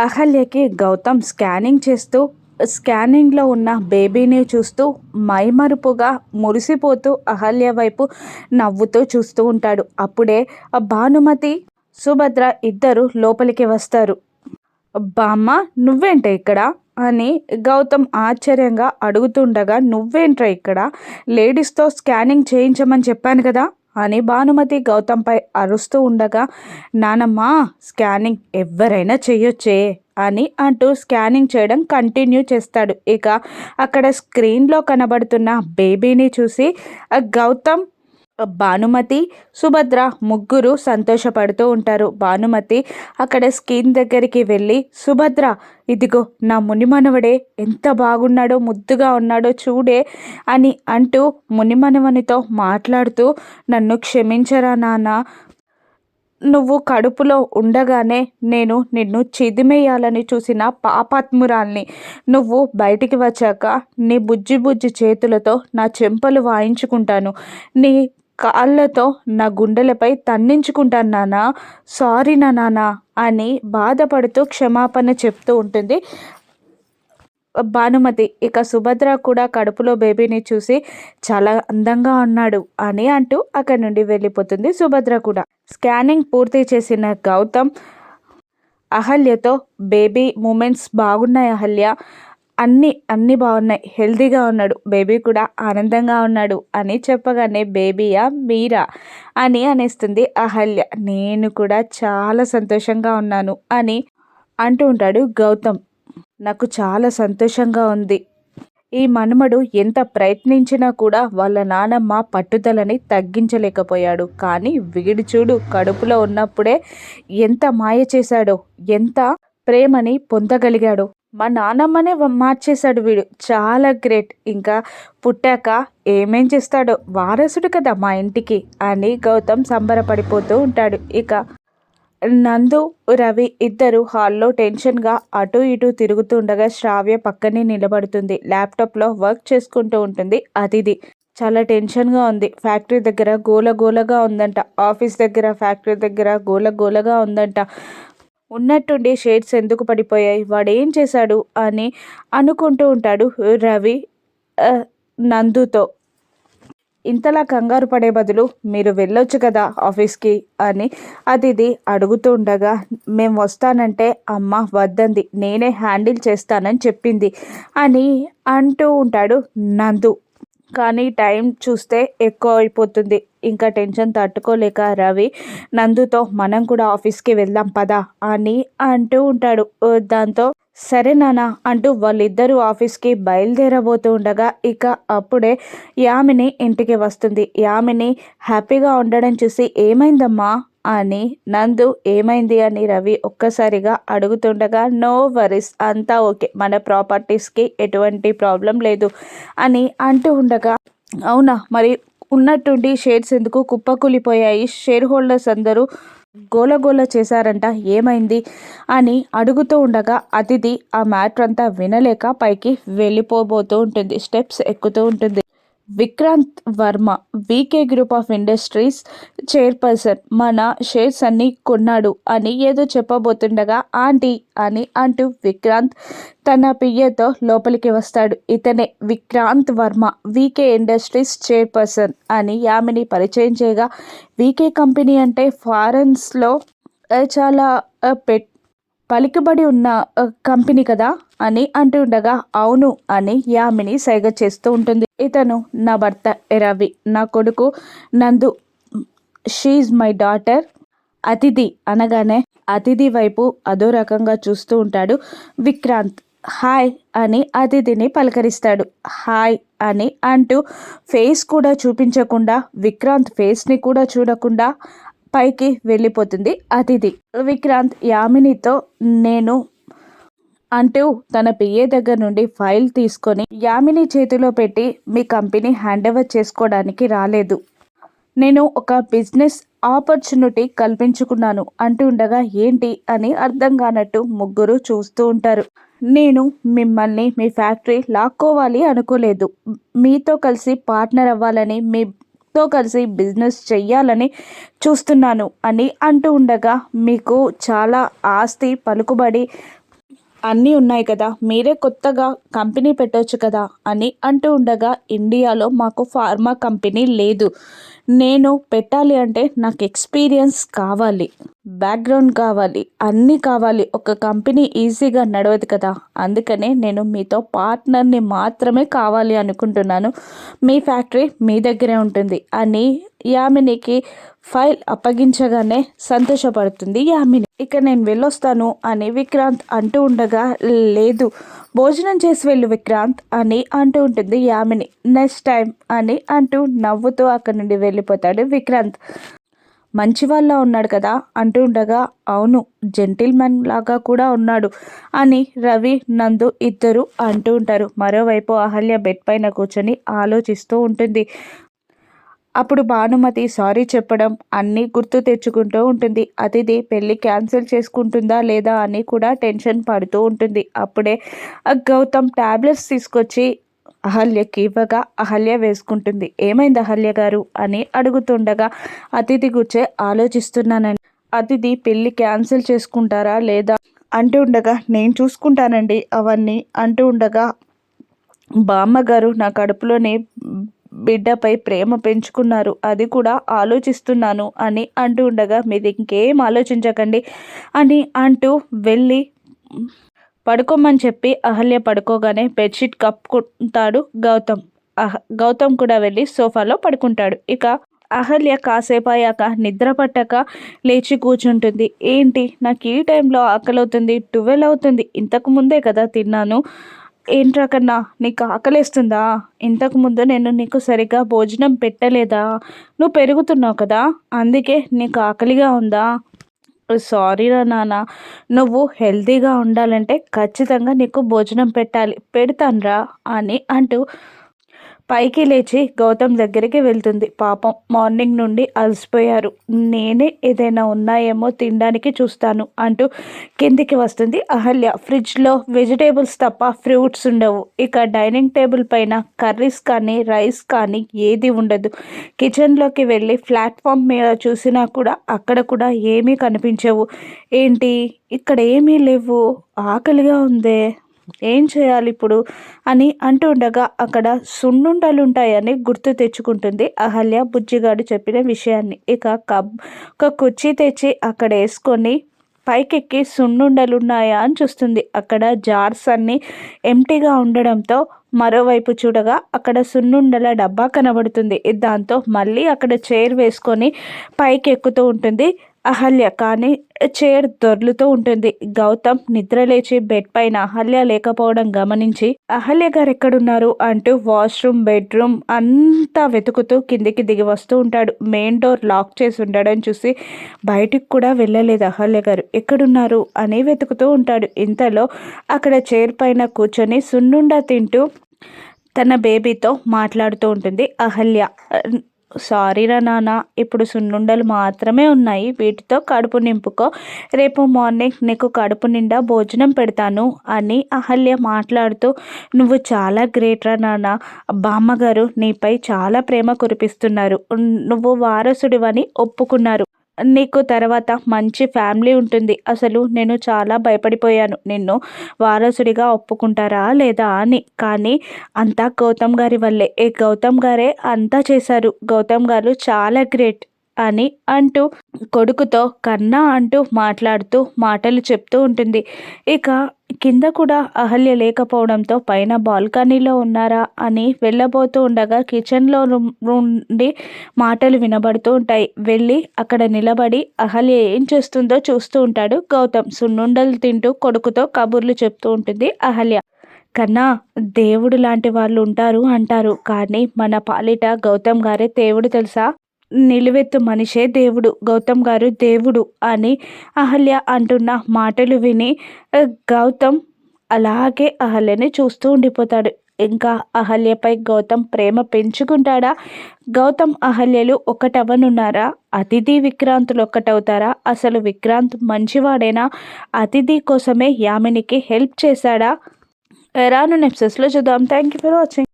అహల్యకి Gautam scanning చేస్తూ స్కానింగ్లో ఉన్న బేబీని చూస్తూ మైమరుపుగా మురిసిపోతూ అహల్య వైపు నవ్వుతూ చూస్తూ ఉంటాడు. అప్పుడే భానుమతి సుభద్ర ఇద్దరు లోపలికి వస్తారు. బామ్మ నువ్వేంటే ఇక్కడ? అని గౌతమ్ ఆశ్చర్యంగా అడుగుతుండగా నువ్వేంట్రా ఇక్కడ? లేడీస్తో స్కానింగ్ చేయించమని చెప్పాను కదా. అని భానుమతి గౌతంపై అరుస్తూ ఉండగా నానమ్మ స్కానింగ్ ఎవరైనా చేయొచ్చే అని అంటూ స్కానింగ్ చేయడం కంటిన్యూ చేస్తాడు. ఇక అక్కడ స్క్రీన్లో కనబడుతున్న బేబీని చూసి గౌతమ్ భానుమతి సుభద్ర ముగ్గురు సంతోషపడుతూ ఉంటారు. భానుమతి అక్కడ స్క్రీన్ దగ్గరికి వెళ్ళి సుభద్ర ఇదిగో నా మునిమనవడే ఎంత బాగున్నాడో ముద్దుగా ఉన్నాడో చూడే అని అంటూ మునిమనవనితో మాట్లాడుతూ నన్ను క్షమించరా నాన్న. నువ్వు కడుపులో ఉండగానే నేను నిన్ను చిదిమేయాలని చూసిన పాపాత్మురాల్ని. నువ్వు బయటికి వచ్చాక నీ బుజ్జి బుజ్జి చేతులతో నా చెంపలు వాయించుకుంటాను. నీ కాళ్ళతో నా గుండెలపై తన్నించుకుంటాను నాన్న. సారీ నా నాన్న అని బాధపడుతూ క్షమాపణ చెప్తూ ఉంటుంది. భానుమతి ఇక సుభద్ర కూడా కడుపులో బేబీని చూసి చాలా అందంగా ఉన్నాడు అని అంటూ అక్కడి నుండి వెళ్ళిపోతుంది సుభద్ర కూడా. స్కానింగ్ పూర్తి చేసిన గౌతమ్ అహల్యతో బేబీ మూమెంట్స్ బాగున్నాయి అహల్య. అన్నీ అన్నీ బాగున్నాయి. హెల్తీగా ఉన్నాడు. బేబీ కూడా ఆనందంగా ఉన్నాడు అని చెప్పగానే బేబీయా మీరా అని అనేస్తుంది అహల్య. నేను కూడా చాలా సంతోషంగా ఉన్నాను అని అంటూ ఉంటాడు గౌతమ్. నాకు చాలా సంతోషంగా ఉంది. ఈ మనుమడు ఎంత ప్రయత్నించినా కూడా వాళ్ళ నానమ్మ పట్టుదలని తగ్గించలేకపోయాడు. కానీ వీడి చూడు కడుపులో ఉన్నప్పుడే ఎంత మాయ చేశాడో ఎంత ప్రేమని పొందగలిగాడు. మా నానమ్మనే మార్చేశాడు వీడు. చాలా గ్రేట్. ఇంకా పుట్టాక ఏమేం చేస్తాడో వారసుడు కదా మా ఇంటికి అని గౌతమ్ సంబరపడిపోతూ ఉంటాడు. ఇక నందు రవి ఇద్దరు హాల్లో టెన్షన్గా అటు ఇటు తిరుగుతుండగా శ్రావ్య పక్కనే నిలబడుతుంది. ల్యాప్టాప్లో వర్క్ చేసుకుంటూ ఉంటుంది. అతిథి. చాలా టెన్షన్గా ఉంది. ఫ్యాక్టరీ దగ్గర గోల గోలగా ఉందంట. ఆఫీస్ దగ్గర ఫ్యాక్టరీ దగ్గర గోల గోలగా ఉందంట. ఉన్నట్టుండి షేడ్స్ ఎందుకు పడిపోయాయి? వాడు ఏం చేశాడు? అని అనుకుంటూ ఉంటాడు రవి నందుతో. ఇంతలా కంగారు పడే బదులు మీరు వెళ్ళొచ్చు కదా ఆఫీస్కి అని అతిథి అడుగుతూ ఉండగా మేము వస్తానంటే అమ్మ వద్దంది నేనే హ్యాండిల్ చేస్తానని చెప్పింది అని అంటూ ఉంటాడు నందు. కానీ టైం చూస్తే ఎక్కువ అయిపోతుంది. ఇంకా టెన్షన్ తట్టుకోలేక రవి నందుతో మనం కూడా ఆఫీస్కి వెళ్దాం పదా అని అంటూ ఉంటాడు. దాంతో సరే నాన్న అంటూ వాళ్ళిద్దరూ ఆఫీస్కి బయలుదేరబోతూ ఉండగా ఇక అప్పుడే యామిని ఇంటికి వస్తుంది. యామిని హ్యాపీగా ఉండడం చూసి ఏమైందమ్మా? అని నందు ఏమైంది అని రవి ఒక్కసారిగా అడుగుతుండగా నో వరీస్ అంతా ఓకే. మన ప్రాపర్టీస్కి ఎటువంటి ప్రాబ్లం లేదు అని అంటూ ఉండగా అవునా? మరి ఉన్నట్టుండి షేర్స్ ఎందుకు కుప్పకూలిపోయాయి? షేర్ హోల్డర్స్ అందరూ గోలగోల చేశారంట. ఏమైంది? అని అడుగుతూ ఉండగా అతిథి ఆ మ్యాటర్ అంతా వినలేక పైకి వెళ్ళిపోబోతూ ఉంటుంది. స్టెప్స్ ఎక్కుతూ ఉంటుంది. Vikrant Varma VK group of industries chairperson మన షేర్స్ అన్ని కొన్నాడు అని ఏదో చెప్పబోతుండగా ఆంటీ అని అంటూ విక్రాంత్ తన పియ్యతో లోపలికి వస్తాడు. ఇతనే Vikrant Varma VK industries chairperson అని యామిని పరిచయం చేయగా వీకే కంపెనీ అంటే ఫారెన్స్లో చాలా పెట్ పలికబడి ఉన్న కంపెనీ కదా అని అంటుండగా అవును అని యామిని సైగ చేస్తూ ఉంటుంది. ఇతను నా భర్త రవి. నా కొడుకు నందు. షీఈ్ మై డాటర్ అతిథి అనగానే అతిథి వైపు అదో రకంగా చూస్తూ ఉంటాడు విక్రాంత్. హాయ్ అని అతిథిని పలకరిస్తాడు. హాయ్ అని అంటూ ఫేస్ కూడా చూపించకుండా విక్రాంత్ ఫేస్ని కూడా చూడకుండా పైకి వెళ్ళిపోతుంది అతిథి. విక్రాంత్ యామినితో నేను అంటూ తన పిఏ దగ్గర నుండి ఫైల్ తీసుకొని యామిని చేతిలో పెట్టి మీ కంపెనీ హ్యాండ్ ఓవర్ చేసుకోవడానికి రాలేదు. నేను ఒక బిజినెస్ ఆపర్చునిటీ కల్పించుకున్నాను అంటూ ఉండగా ఏంటి అని అర్థం కానట్టు ముగ్గురు చూస్తూ ఉంటారు. నేను మిమ్మల్ని మీ ఫ్యాక్టరీ లాక్కోవాలి అనుకోలేదు. మీతో కలిసి పార్ట్నర్ అవ్వాలని మీతో కలిసి బిజినెస్ చెయ్యాలని చూస్తున్నాను అని అంటూ ఉండగా మీకు చాలా ఆస్తి పలుకుబడి అన్నీ ఉన్నాయి కదా. మీరే కొత్తగా కంపెనీ పెట్టవచ్చు కదా అని అంటూ ఉండగా ఇండియాలో మాకు ఫార్మా కంపెనీ లేదు. నేను పెట్టాలి అంటే నాకు ఎక్స్పీరియన్స్ కావాలి. బ్యాక్గ్రౌండ్ కావాలి. అన్నీ కావాలి. ఒక కంపెనీ ఈజీగా నడవదు కదా. అందుకనే నేను మీతో పార్ట్నర్ని మాత్రమే కావాలి అనుకుంటున్నాను. మీ ఫ్యాక్టరీ మీ దగ్గరే ఉంటుంది అని యామినికి ఫైల్ అప్పగించగానే సంతోషపడుతుంది. యామిని ఇక నేను వెళ్ళొస్తాను అని విక్రాంత్ అంటూ ఉండగా లేదు భోజనం చేసి వెళ్ళు విక్రాంత్ అని అంటూ ఉంటుంది. యామిని నెక్స్ట్ టైం అని అంటూ నవ్వుతూ అక్కడి నుండి వెళ్ళిపోతాడు విక్రాంత్. మంచి వాళ్ళ ఉన్నాడు కదా అంటూ ఉండగా అవును జెంటిల్మెన్ లాగా కూడా ఉన్నాడు అని రవి నందు ఇద్దరు అంటూ ఉంటారు. మరోవైపు అహల్య బెడ్ పైన కూర్చొని ఆలోచిస్తూ ఉంటుంది. అప్పుడు భానుమతి సారీ చెప్పడం అన్నీ గుర్తు తెచ్చుకుంటూ ఉంటుంది. అతిథి పెళ్ళి క్యాన్సిల్ చేసుకుంటుందా లేదా అని కూడా టెన్షన్ పడుతూ ఉంటుంది. అప్పుడే గౌతమ్ ట్యాబ్లెట్స్ తీసుకొచ్చి అహల్యకి ఇవ్వగా అహల్య వేసుకుంటుంది. ఏమైంది అహల్య గారు? అని అడుగుతుండగా అతిథి గుర్చే ఆలోచిస్తున్నానండి. అతిథి పెళ్ళి క్యాన్సిల్ చేసుకుంటారా లేదా అంటూ ఉండగా నేను చూసుకుంటానండి అవన్నీ అంటూ ఉండగా బామ్మగారు నా కడుపులోనే బిడ్డపై ప్రేమ పెంచుకున్నారు. అది కూడా ఆలోచిస్తున్నాను అని అంటూ ఉండగా మీరు ఇంకేం ఆలోచించకండి అని అంటూ వెళ్ళి పడుకోమని చెప్పి అహల్య పడుకోగానే బెడ్షీట్ కప్పుకుంటాడు గౌతమ్. అహ గౌతమ్ కూడా వెళ్ళి సోఫాలో పడుకుంటాడు. ఇక అహల్య కాసేపు అయ్యాక నిద్ర పట్టక లేచి కూర్చుంటుంది. ఏంటి? నాకు ఈ టైంలో ఆకలి అవుతుంది ట్వెల్వ్ అవుతుంది ఇంతకు ముందే కదా తిన్నాను. ఏంట్రా కన్నా? నీకు ఆకలేస్తుందా? ఇంతకుముందు నేను నీకు సరిగ్గా భోజనం పెట్టలేదా? నువ్వు పెరుగుతున్నావు కదా? అందుకే నీకు ఆకలిగా ఉందా? సారీరా నాన్న. నువ్వు హెల్తీగా ఉండాలంటే ఖచ్చితంగా నీకు భోజనం పెట్టాలి. పెడతాన్రా అని అంటూ పైకి లేచి గౌతమ్ దగ్గరికి వెళ్తుంది. పాపం మార్నింగ్ నుండి అలసిపోయారు. నేనే ఏదైనా ఉన్నాయేమో తినడానికి చూస్తాను అంటూ కిందికి వస్తుంది అహల్య. ఫ్రిడ్జ్లో వెజిటేబుల్స్ తప్ప ఫ్రూట్స్ ఉండవు. ఇక డైనింగ్ టేబుల్ పైన కర్రీస్ కానీ రైస్ కానీ ఏది ఉండదు. కిచెన్లోకి వెళ్ళి ప్లాట్ఫామ్ మీద చూసినా కూడా అక్కడ కూడా ఏమీ కనిపించవు. ఏంటి? ఇక్కడ ఏమీ లేవు. ఆకలిగా ఉందే. ఏం చేయాలి ఇప్పుడు? అని అంటుండగా అక్కడ సున్నుండలు ఉంటాయని గుర్తు తెచ్చుకుంటుంది అహల్య బుజ్జిగాడు చెప్పిన విషయాన్ని. ఇక కబ్ ఒక కుర్చీ తెచ్చి అక్కడ వేసుకొని పైకెక్కి సున్నుండలున్నాయా అని చూస్తుంది. అక్కడ జార్స్ అన్నీ ఎంటీగా ఉండడంతో మరోవైపు చూడగా అక్కడ సున్నుండల డబ్బా కనబడుతుంది. దాంతో మళ్ళీ అక్కడ చైర్ వేసుకొని పైకి ఎక్కుతూ ఉంటుంది. అహల్య కానీ చైర్ దొర్లుతూ ఉంటుంది. గౌతమ్ నిద్రలేచి బెడ్ పైన అహల్య లేకపోవడం గమనించి అహల్య గారు ఎక్కడున్నారు అంటూ వాష్రూమ్ బెడ్రూమ్ అంతా వెతుకుతూ కిందికి దిగి వస్తూ ఉంటాడు. మెయిన్ డోర్ లాక్ చేసి ఉండడం చూసి బయటికి కూడా వెళ్ళలేదు అహల్య గారు. ఎక్కడున్నారు? అని వెతుకుతూ ఉంటాడు. ఇంతలో అక్కడ చైర్ పైన కూర్చొని సున్నుండా తింటూ తన బేబీతో మాట్లాడుతూ ఉంటుంది. అహల్య సారీరా నాన్న ఇప్పుడు సున్నుండలు మాత్రమే ఉన్నాయి. వీటితో కడుపు నింపుకో. రేపు మార్నింగ్ నీకు కడుపు నిండా భోజనం పెడతాను అని అహల్య మాట్లాడుతూ నువ్వు చాలా గ్రేట్ రా నాన్న బామ్మగారు నీపై చాలా ప్రేమ కురిపిస్తున్నారు. నువ్వు వారసుడివని ఒప్పుకున్నారు. నీకు తర్వాత మంచి ఫ్యామిలీ ఉంటుంది. అసలు నేను చాలా భయపడిపోయాను. నిన్ను వారసుడిగా ఒప్పుకుంటారా లేదా అని. కానీ అంతా గౌతమ్ గారి వల్లే. ఏ గౌతమ్ గారే అంతా చేశారు. గౌతమ్ గారు చాలా గ్రేట్ అని అంటూ కొడుకుతో కన్నా అంటూ మాట్లాడుతూ మాటలు చెప్తూ ఉంటుంది. ఇక కింద కూడా అహల్య లేకపోవడంతో పైన బాల్కనీలో ఉన్నారా అని వెళ్ళబోతూ ఉండగా కిచెన్లో నుండి మాటలు వినబడుతూ ఉంటాయి. వెళ్ళి అక్కడ నిలబడి అహల్య ఏం చేస్తుందో చూస్తూ ఉంటాడు గౌతమ్. సున్నుండలు తింటూ కొడుకుతో కబుర్లు చెప్తూ ఉంటుంది అహల్య. కన్నా దేవుడు లాంటి వాళ్ళు ఉంటారు అంటారు. కానీ మన పాలిట గౌతమ్ గారే దేవుడు తెలుసా? నిలువెత్తు మనిషే దేవుడు గౌతమ్ గారు దేవుడు అని అహల్య అంటున్న మాటలు విని గౌతమ్ అలాగే అహల్యని చూస్తూ ఉండిపోతాడు. ఇంకా అహల్యపై గౌతమ్ ప్రేమ పెంచుకుంటాడా? గౌతమ్ అహల్యలు ఒకటవనున్నారా? అతిథి విక్రాంతులు ఒక్కటవుతారా అసలు విక్రాంత్ మంచివాడేనా? అతిథి కోసమే యామినికి హెల్ప్ చేశాడా? రాను నెప్సెస్లో చూద్దాం. Thank you for watching.